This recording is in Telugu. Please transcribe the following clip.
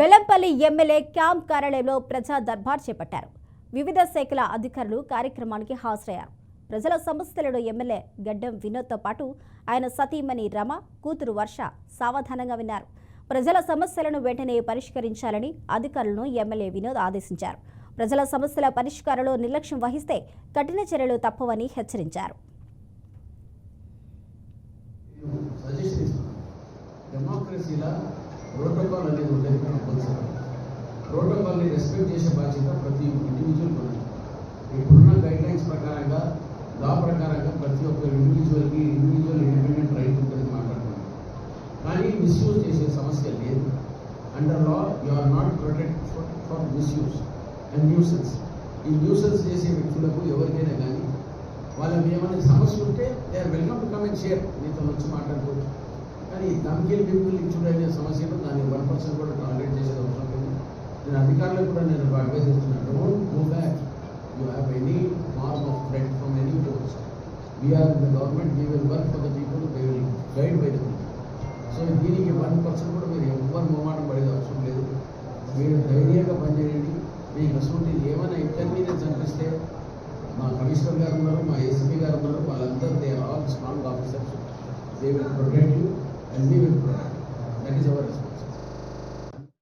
బెలంపల్లి ఎమ్మెల్యే క్యాంప్ కార్యాలయంలో ప్రజా దర్బార్ చేపట్టారు. వివిధ శాఖల అధికారులు కార్యక్రమానికి హాజరయ్యారు. ప్రజల సమస్యలను ఎమ్మెల్యే గడ్డం వినోద్తో పాటు ఆయన సతీమణి రమ కూతురు వర్ష సావధానంగా విన్నారు. ప్రజల సమస్యలను వెంటనే పరిష్కరించాలని అధికారులను ఎమ్మెల్యే వినోద్ ఆదేశించారు. ప్రజల సమస్యల పరిష్కారంలో నిర్లక్ష్యం వహిస్తే కఠిన చర్యలు తప్పవని హెచ్చరించారు. డెమోక్రసీలో ప్రోటోకాల్ అనేది ఉండేది కంపల్సరీ ప్రోటోకాల్ని రెస్పెక్ట్ చేసే బాధ్యత ప్రతి ఇండివిజువల్ ఉన్నది ఇప్పుడున్న గైడ్ లైన్స్ ప్రకారంగా లా ప్రకారంగా ప్రతి ఒక్క ఇండివిజువల్కి ఇండివిజువల్ ఇండిపెండెంట్ రైట్ ఉంటుంది మాట్లాడుతున్నాం కానీ మిస్యూజ్ చేసే సమస్య లేదు. Under law you are not protect for misuse and nuisance ఈ న్యూసెన్స్ చేసే వ్యక్తులకు ఎవరికైనా కానీ వాళ్ళకి ఏమైనా సమస్య ఉంటే they are welcome to come and share మీతో వచ్చి మాట్లాడుకోవచ్చు. కానీ పీపుల్ బింపులు ఇచ్చుడు అనే దాన్ని వన్ పర్సెంట్ కూడా టార్గెట్ చేసే అవసరం లేదు. నేను అధికారులకు కూడా నేను అడ్వైజ్ ఇస్తున్నాను don't go back you have any form of threat from any force we're the government we will work for the people they will guide by the people so దీనికి వన్ పర్సెంట్ కూడా మీరు ఎవ్వరు మొమాటం పడేది అవసరం లేదు. మీరు ధైర్యంగా పనిచేయండి. మీకు అసలు ఏమైనా ఇన్కన్వీనియన్స్ అనిపిస్తే మా కమిషనర్ గారు ఉన్నారు మా ఎస్పీ గారు ఉన్నారు వాళ్ళందరూ they all strong officers they will protect you and we will provide. That is our responsibility.